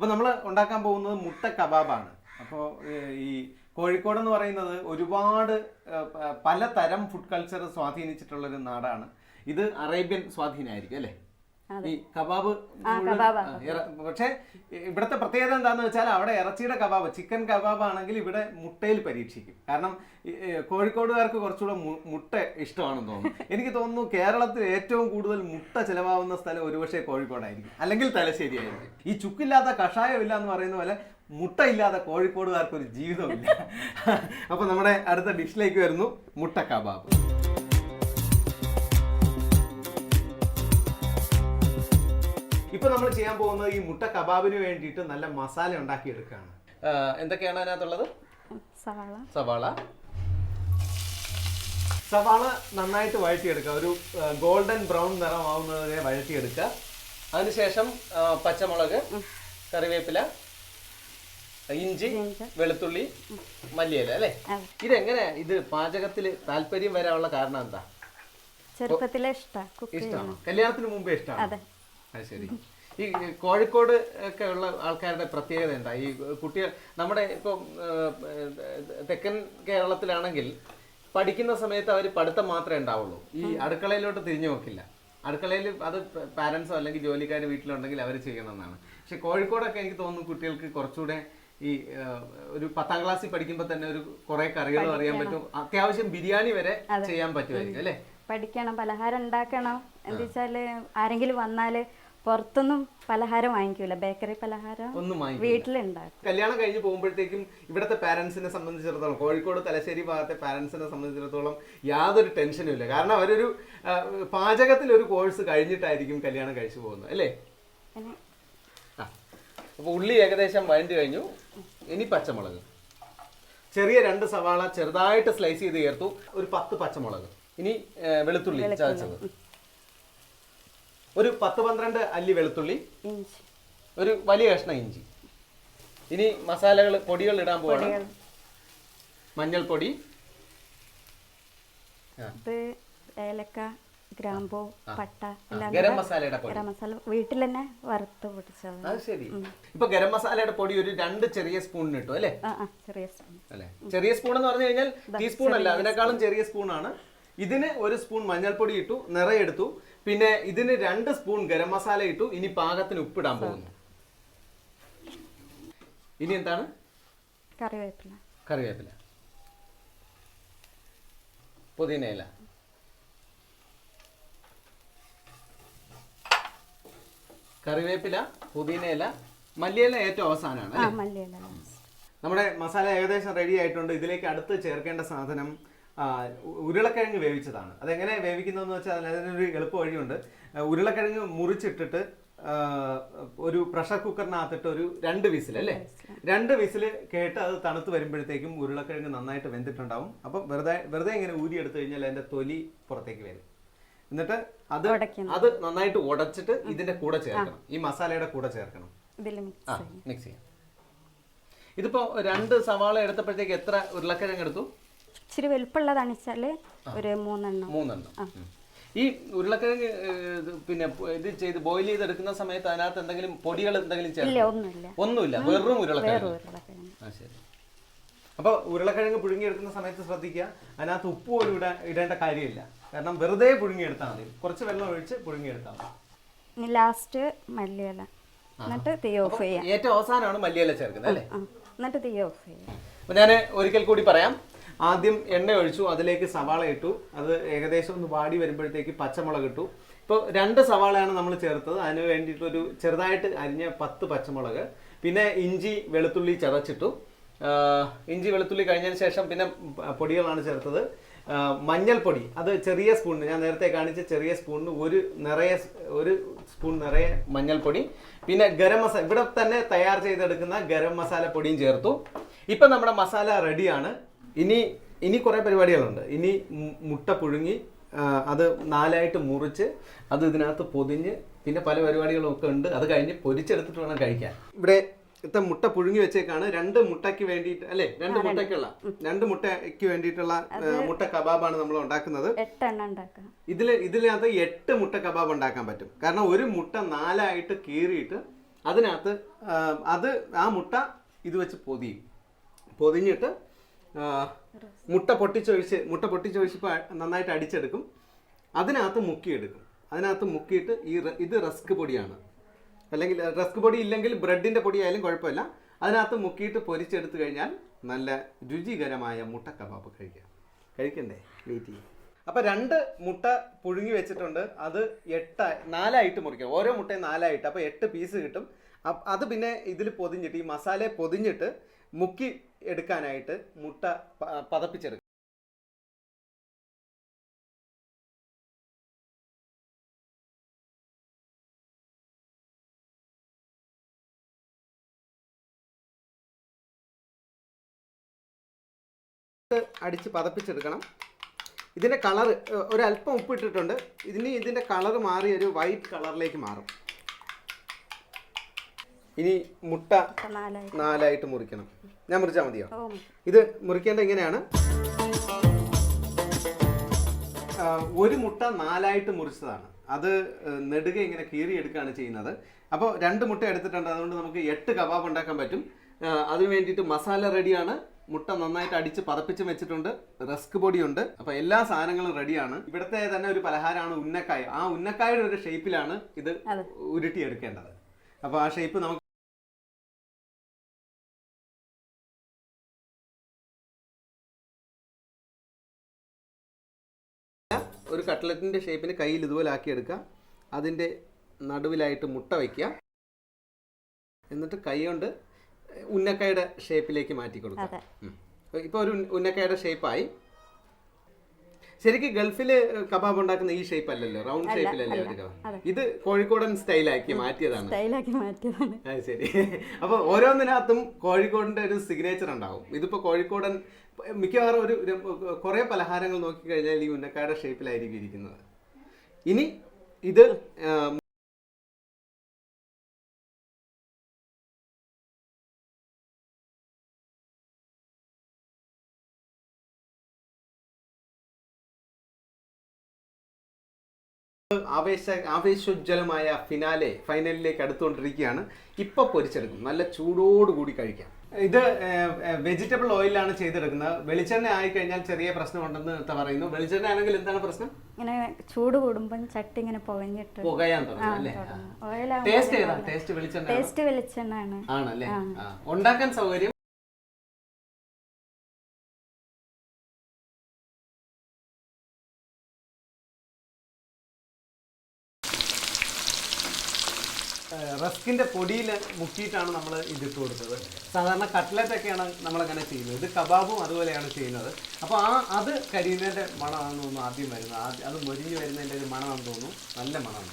അപ്പോൾ നമ്മൾ ഉണ്ടാക്കാൻ പോകുന്നത് മുട്ട കബാബാണ്. അപ്പോൾ ഈ കോഴിക്കോട് എന്ന് പറയുന്നത് ഒരുപാട് പലതരം ഫുഡ് കൾച്ചർ സ്വാധീനിച്ചിട്ടുള്ള ഒരു നാടാണ്. ഇത് അറേബ്യൻ സ്വാധീനമായിരിക്കും അല്ലേ? ഈ കബാബ് പക്ഷേ ഇവിടുത്തെ പ്രത്യേകത എന്താണെന്ന് വെച്ചാൽ അവിടെ ഇറച്ചിയുടെ കബാബ് ചിക്കൻ കബാബ് ആണെങ്കിൽ ഇവിടെ മുട്ടയിൽ പരീക്ഷിക്കും. കാരണം കോഴിക്കോടുകാർക്ക് കുറച്ചുകൂടെ മുട്ട ഇഷ്ടമാണെന്ന് തോന്നുന്നു. എനിക്ക് തോന്നുന്നു കേരളത്തിൽ ഏറ്റവും കൂടുതൽ മുട്ട ചിലവാകുന്ന സ്ഥലം ഒരുപക്ഷെ കോഴിക്കോടായിരിക്കും. അല്ലെങ്കിൽ തലശ്ശേരി ആയിരിക്കും ഈ ചുക്കില്ലാത്ത കഷായമില്ല എന്ന് പറയുന്ന പോലെ മുട്ട ഇല്ലാതെ കോഴിക്കോടുകാർക്ക് ഒരു ജീവിതമില്ല അപ്പൊ നമ്മുടെ അടുത്ത ഡിഷിലേക്ക് വരുന്നു മുട്ട കബാബ്. ഇപ്പൊ നമ്മൾ ചെയ്യാൻ പോകുന്നത് ഈ മുട്ട കബാബിന് വേണ്ടിയിട്ട് നല്ല മസാല ഉണ്ടാക്കി ഉണ്ടാക്കിയെടുക്കുകയാണ് എന്തൊക്കെയാണ് അതിനകത്തുള്ളത്? സവാള. സവാള. സവാള നന്നായിട്ട് വഴറ്റിയെടുക്കുക. ഒരു ഗോൾഡൻ ബ്രൗൺ നിറമാവുന്നതിനെ വഴറ്റിയെടുക്കുക. അതിനുശേഷം ആ, പച്ചമുളക് കറിവേപ്പില ഇഞ്ചി വെളുത്തുള്ളി മല്ലിയില അല്ലേ? അതെ. ഇതെങ്ങനെ ഇത് പാചകത്തിൽ താല്പര്യം വരാനുള്ള കാരണം എന്താ? ചെറുപ്പത്തിലെ കുക്ക് ഇഷ്ടമാണ് കല്യാണത്തിന് മുമ്പേ ഇഷ്ടമാണ് അതെ. ശരി. ഈ കോഴിക്കോട് ഒക്കെ ഉള്ള ആൾക്കാരുടെ പ്രത്യേകത എന്താ? ഈ കുട്ടികൾ നമ്മുടെ ഇപ്പൊ തെക്കൻ കേരളത്തിലാണെങ്കിൽ പഠിക്കുന്ന സമയത്ത് അവർ പഠിത്തം മാത്രമേ ഉണ്ടാവുള്ളൂ. ഈ അടുക്കളയിലോട്ട് തിരിഞ്ഞു നോക്കില്ല. അടുക്കളയിൽ അത് പാരൻസോ അല്ലെങ്കിൽ ജോലിക്കാർ വീട്ടിലുണ്ടെങ്കിൽ അവർ ചെയ്യണമെന്നാണ്. പക്ഷെ കോഴിക്കോടൊക്കെ എനിക്ക് തോന്നുന്നു കുട്ടികൾക്ക് കുറച്ചുകൂടെ ഈ ഒരു പത്താം ക്ലാസ്സിൽ പഠിക്കുമ്പോൾ തന്നെ ഒരു കുറെ കറികളും അറിയാൻ പറ്റും. അത്യാവശ്യം ബിരിയാണി വരെ ചെയ്യാൻ പറ്റുമായിരിക്കും അല്ലേ? പഠിക്കണം പലഹാരം ഉണ്ടാക്കണം. എന്താ വെച്ചാൽ ആരെങ്കിലും വന്നാൽ പുറത്തൊന്നും പലഹാരം വാങ്ങിക്കൂല. ബേക്കറി പലഹാരം ഒന്നും വാങ്ങി വീട്ടിലുണ്ടാക്കും. കല്യാണം കല്യാണം കഴിഞ്ഞ് പോകുമ്പോഴത്തേക്കും ഇവിടുത്തെ പാരന്റ്സിനെ സംബന്ധിച്ചിടത്തോളം കോഴിക്കോട് തലശ്ശേരി ഭാഗത്തെ പാരന്റ്സിനെ സംബന്ധിച്ചിടത്തോളം യാതൊരു ടെൻഷനും ഇല്ല. കാരണം അവരൊരു ആ, പാചകത്തിൽ ഒരു കോഴ്സ് കഴിഞ്ഞിട്ടായിരിക്കും കല്യാണം കഴിച്ചു പോകുന്നത് അല്ലേ? പിന്നെ ആ അപ്പോൾ ഉള്ളി ഏകദേശം വഴണ്ടി കഴിഞ്ഞു. ഇനി പച്ചമുളക്. ചെറിയ രണ്ട് സവാള ചെറുതായിട്ട് സ്ലൈസ് ചെയ്ത് ചേർത്തു. ഒരു പത്ത് പച്ചമുളക്. ഇനി ഏ, വെളുത്തുള്ളി ചതച്ചത്. ഒരു പത്ത് പന്ത്രണ്ട് അല്ലി വെളുത്തുള്ളി ഇഞ്ചി. ഒരു വലിയ കഷ്ണം ഇഞ്ചി. ഇനി മസാലകൾ പൊടികൾ ഇടാൻ പോവാണ്. മഞ്ഞൾപ്പൊടി. ഇത് ഏലക്ക ഗ്രാമ്പൂ പട്ട എല്ലാം ഗരം മസാലയുടെ പൊടി. ഗരം മസാല വീട്ടിൽ തന്നെ വറുത്ത് പൊടിച്ചത് അത് ശരി. ഇപ്പൊ ഗരം മസാലയുടെ പൊടി ഒരു രണ്ട് ചെറിയ സ്പൂണിന് ഇട്ടു അല്ലേ? ആ ആ ചെറിയ സ്പൂൺ. അല്ലേ? ചെറിയ സ്പൂൺ എന്ന് പറഞ്ഞു കഴിഞ്ഞാൽ ടീസ്പൂൺ അല്ല അതിനേക്കാളും ചെറിയ സ്പൂണാണ്. ഇതിന് ഒരു സ്പൂൺ മഞ്ഞൾപ്പൊടി ഇട്ടു നിറയെടുത്തു പിന്നെ ഇതിന് രണ്ട് സ്പൂൺ ഗരം മസാല ഇട്ടു. ഇനി പാകത്തിന് ഉപ്പിടാൻ പോകുന്നു. ഇനി എന്താണ്? കറിവേപ്പില. കറിവേപ്പില. പുതിനയില കറിവേപ്പില പുതിനയില മല്ലിയില ഏറ്റവും അവസാനമാണ് നമ്മുടെ മസാല ഏകദേശം റെഡി ആയിട്ടുണ്ട്. ഇതിലേക്ക് അടുത്ത് ചേർക്കേണ്ട സാധനം ഉരുളക്കിഴങ്ങ് വേവിച്ചതാണ്. അതെങ്ങനെ വേവിക്കുന്നതെന്ന് വെച്ചാൽ അതിനൊരു എളുപ്പ വഴിയുണ്ട്. ഉരുളക്കിഴങ്ങ് മുറിച്ചിട്ടിട്ട് ഒരു പ്രഷർ കുക്കറിനകത്തിട്ട് ഒരു രണ്ട് വിസിൽ അല്ലേ? രണ്ട് വിസിൽ കേട്ട് അത് തണുത്ത് വരുമ്പോഴത്തേക്കും ഉരുളക്കിഴങ്ങ് നന്നായിട്ട് വെന്തിട്ടുണ്ടാവും. അപ്പം വെറുതെ വെറുതെ ഇങ്ങനെ ഊരി എടുത്തു കഴിഞ്ഞാൽ അതിന്റെ തൊലി പുറത്തേക്ക് വരും. എന്നിട്ട് അത് അത് നന്നായിട്ട് ഉടച്ചിട്ട് ഇതിന്റെ കൂടെ ചേർക്കണം. ഈ മസാലയുടെ കൂടെ ചേർക്കണം. മിക്സ് ചെയ്യാം. ഇതിപ്പോ രണ്ട് സവാള എടുത്തപ്പോഴത്തേക്ക് എത്ര ഉരുളക്കിഴങ്ങ് എടുത്തു? ഇച്ചിരി വലുപ്പമുള്ളതാണ് വെച്ചാൽ ഒരു മൂന്നെണ്ണം. മൂന്നെണ്ണം. ഈ ഉരുളക്കിഴങ്ങ് പിന്നെ ഇത് ചെയ്ത് ബോയിൽ ചെയ്തെടുക്കുന്ന സമയത്ത് അതിനകത്ത് എന്തെങ്കിലും പൊടികൾ എന്തെങ്കിലും ചേർക്കും ഒന്നുമില്ല. വെറും ഉരുളക്കിഴങ്ങ്. അപ്പൊ ആ ശരി. അപ്പോൾ ഉരുളക്കിഴങ്ങ് പുഴുങ്ങിയെടുക്കുന്ന സമയത്ത് ശ്രദ്ധിക്കുക അതിനകത്ത് ഉപ്പ് പോലും ഇടാൻ ഇടേണ്ട കാര്യമില്ല. കാരണം വെറുതെ പുഴുങ്ങിയെടുത്താൽ മതി. കുറച്ച് വെള്ളം ഒഴിച്ച് പുഴുങ്ങിയെടുത്താൽ മതി. ലാസ്റ്റ് മല്ലിയില. എന്നിട്ട് തീ ഓഫ് ചെയ്യാം ഏറ്റവും അവസാനമാണ് മല്ലിയില ചേർക്കുന്നത് അല്ലേ? എന്നിട്ട് തീ ഓഫ് ചെയ്യാം ഞാൻ ഒരിക്കൽ കൂടി പറയാം. ആദ്യം എണ്ണ ഒഴിച്ചു അതിലേക്ക് സവാള ഇട്ടു. അത് ഏകദേശം ഒന്ന് വാടി വരുമ്പോഴത്തേക്ക് പച്ചമുളക് ഇട്ടു. ഇപ്പോൾ രണ്ട് സവാളയാണ് നമ്മൾ ചേർത്തത്. അതിന് വേണ്ടിയിട്ടൊരു ചെറുതായിട്ട് അരിഞ്ഞ പത്ത് പച്ചമുളക്. പിന്നെ ഇഞ്ചി വെളുത്തുള്ളി ചതച്ചിട്ടു. ഇഞ്ചി വെളുത്തുള്ളി കഴിഞ്ഞതിന് ശേഷം പിന്നെ പൊടികളാണ് ചേർത്തത്. മഞ്ഞൾപ്പൊടി. അത് ചെറിയ സ്പൂണിന് ഞാൻ നേരത്തെ കാണിച്ച ചെറിയ സ്പൂണിന് ഒരു നിറയെ ഒരു സ്പൂൺ നിറയെ മഞ്ഞൾപ്പൊടി. പിന്നെ ഗരം മസാല ഇവിടെ തന്നെ തയ്യാർ ചെയ്തെടുക്കുന്ന ഗരം മസാല പൊടിയും ചേർത്തു. ഇപ്പം നമ്മുടെ മസാല റെഡിയാണ്. ഇനി ഇനി കുറേ പരിപാടികളുണ്ട്. ഇനി മുട്ട പുഴുങ്ങി അത് നാലായിട്ട് മുറിച്ച് അത് ഇതിനകത്ത് പൊതിഞ്ഞ് പിന്നെ പല പരിപാടികളും ഒക്കെ ഉണ്ട്. അത് കഴിഞ്ഞ് പൊരിച്ചെടുത്തിട്ട് വേണം കഴിക്കാൻ. ഇവിടെ ഇത്തെ മുട്ട പുഴുങ്ങി വെച്ചേക്കാണ് രണ്ട് മുട്ടയ്ക്ക് വേണ്ടിയിട്ട് അല്ലെ? രണ്ട് മുട്ടയ്ക്കുള്ള. രണ്ട് മുട്ടയ്ക്ക് വേണ്ടിയിട്ടുള്ള മുട്ട കബാബാണ് നമ്മൾ ഉണ്ടാക്കുന്നത്. ഇതിൽ ഇതിനകത്ത് എട്ട് മുട്ട കബാബ് ഉണ്ടാക്കാൻ പറ്റും. കാരണം ഒരു മുട്ട നാലായിട്ട് കീറിയിട്ട് അതിനകത്ത് അത് ആ മുട്ട ഇത് വെച്ച് പൊതിയും. പൊതിഞ്ഞിട്ട് മുട്ട പൊട്ടിച്ചൊഴിച്ച് മുട്ട പൊട്ടിച്ചൊഴിച്ചപ്പോൾ നന്നായിട്ട് അടിച്ചെടുക്കും. അതിനകത്ത് മുക്കിയെടുക്കും. അതിനകത്ത് മുക്കിയിട്ട് ഈ ഇത് റസ്ക് പൊടിയാണ്. അല്ലെങ്കിൽ റസ്ക് പൊടി ഇല്ലെങ്കിൽ ബ്രെഡിന്റെ പൊടി ആയാലും കുഴപ്പമില്ല. അതിനകത്ത് മുക്കിയിട്ട് പൊരിച്ചെടുത്തു കഴിഞ്ഞാൽ നല്ല രുചികരമായ മുട്ട കബാബ് കഴിക്കാം. കഴിക്കണ്ടേ? വെയിറ്റ് ചെയ്യും. അപ്പോൾ രണ്ട് മുട്ട പുഴുങ്ങി വെച്ചിട്ടുണ്ട്. അത് എട്ട് നാലായിട്ട് മുറിക്കാം. ഓരോ മുട്ടയും നാലായിട്ട്. അപ്പോൾ എട്ട് പീസ് കിട്ടും. അത് പിന്നെ ഇതിൽ പൊതിഞ്ഞിട്ട് ഈ മസാല പൊതിഞ്ഞിട്ട് മുക്കി എടുക്കാനായിട്ട് മുട്ട പതപ്പിച്ചെടുക്കും. അടിച്ച് പതപ്പിച്ചെടുക്കണം. ഇതിന്റെ കളർ ഒരല്പം ഉപ്പിട്ടിട്ടുണ്ട്. ഇനി ഇതിന്റെ കളർ മാറി ഒരു വൈറ്റ് കളറിലേക്ക് മാറും. ഇനി മുട്ട നാലായി നാലായിട്ട്. മുറിക്കണം. ഞാൻ മുറിച്ചാൽ മതിയോ? ഇത് മുറിക്കേണ്ട എങ്ങനെയാണ്? ഒരു മുട്ട നാലായിട്ട് മുറിച്ചതാണ്. അത് നെടുക ഇങ്ങനെ കീറിയെടുക്കുകയാണ് ചെയ്യുന്നത്. അപ്പോൾ രണ്ട് മുട്ട എടുത്തിട്ടുണ്ട്. അതുകൊണ്ട് നമുക്ക് എട്ട് കബാബ് ഉണ്ടാക്കാൻ പറ്റും. അതിന് വേണ്ടിയിട്ട് മസാല റെഡിയാണ്. മുട്ട നന്നായിട്ട് അടിച്ച് പതപ്പിച്ച് വെച്ചിട്ടുണ്ട്. റസ്ക് പൊടിയുണ്ട്. അപ്പോൾ എല്ലാ സാധനങ്ങളും റെഡിയാണ്. ഇവിടുത്തെ തന്നെ ഒരു പലഹാരമാണ് ഉന്നക്കായ. ആ ഉന്നക്കായുടെ ഒരു ഷേപ്പിലാണ് ഇത്. ഉരുട്ടിയെടുക്കേണ്ടത്. അപ്പോൾ ആ ഷേപ്പ് നമുക്ക് ഒരു കട്ട്ലറ്റിന്റെ ഷേപ്പിന് കയ്യിൽ ഇതുപോലെ ആക്കി എടുക്കുക. അതിന്റെ നടുവിലായിട്ട് മുട്ട വയ്ക്കുക എന്നിട്ട് കൈ കൊണ്ട് ഉന്നക്കയുടെ ഷേപ്പിലേക്ക് മാറ്റി കൊടുക്കുക. ഇപ്പൊ ഇപ്പോൾ ഒരു ഉന്നക്കയുടെ ഷേപ്പായി ശരിക്കും ഗൾഫിൽ കബാബ് ഉണ്ടാക്കുന്ന ഈ ഷേപ്പ് അല്ലല്ലോ റൗണ്ട് ഷേപ്പിലല്ലേ അവർ കബാബ് ഇത് കോഴിക്കോടൻ സ്റ്റൈലാക്കി മാറ്റിയതാണ്. സ്റ്റൈലാക്കി മാറ്റിയതാണ്. അത് ശരി. അപ്പൊ ഓരോന്നിനകത്തും കോഴിക്കോടിന്റെ ഒരു സിഗ്നേച്ചർ ഉണ്ടാവും. ഇതിപ്പോ കോഴിക്കോടൻ മിക്കവാറും ഒരു കുറെ പലഹാരങ്ങൾ നോക്കി കഴിഞ്ഞാൽ ഈ ഉന്നക്കാരുടെ ഷേപ്പിലായിരിക്കും ഇരിക്കുന്നത്. ഇനി ഇത് ആവേശ ആവേശോജ്വലമായ ഫിനാലെ ഫൈനലിലേക്ക് അടുത്തുകൊണ്ടിരിക്കുകയാണ്. ഇപ്പൊ പൊരിച്ചെടുക്കും. നല്ല ചൂടോട് കൂടി കഴിക്കാം. ഇത് വെജിറ്റബിൾ ഓയിലാണ് ചെയ്തെടുക്കുന്നത്. വെളിച്ചെണ്ണ ആയി കഴിഞ്ഞാൽ ചെറിയ പ്രശ്നമുണ്ടെന്ന് എന്താ പറയുന്നു. വെളിച്ചെണ്ണ ആണെങ്കിൽ എന്താണ് പ്രശ്നം? ഇങ്ങനെ ചൂട് കൂടുമ്പോൾ ചട്ടി ഇങ്ങനെ പുകഞ്ഞിട്ട് പുകയാൻ തുടങ്ങും അല്ലേ? ടേസ്റ്റ് ഏതാ? ടേസ്റ്റ് വെളിച്ചെണ്ണ ടേസ്റ്റ് വെളിച്ചെണ്ണ ആണല്ലേ? ഉണ്ടാക്കാൻ സൗകര്യം? റസ്കിന്റെ പൊടിയിൽ മുക്കിയിട്ടാണ് നമ്മൾ ഇതിട്ട് കൊടുത്തത്. സാധാരണ കട്ട്ലറ്റ് ഒക്കെയാണ് നമ്മളങ്ങനെ ചെയ്യുന്നത്. ഇത് കബാബും അതുപോലെയാണ് ചെയ്യുന്നത്. അപ്പോൾ ആ അത് കരിയുന്നതിന്റെ മണമാണെന്ന് തോന്നുന്നു ആദ്യം വരുന്നത്. ആദ്യം അത് മൊരിഞ്ഞ് വരുന്നതിന്റെ ഒരു മണമാണെന്ന് തോന്നുന്നു. നല്ല മണമാണ്.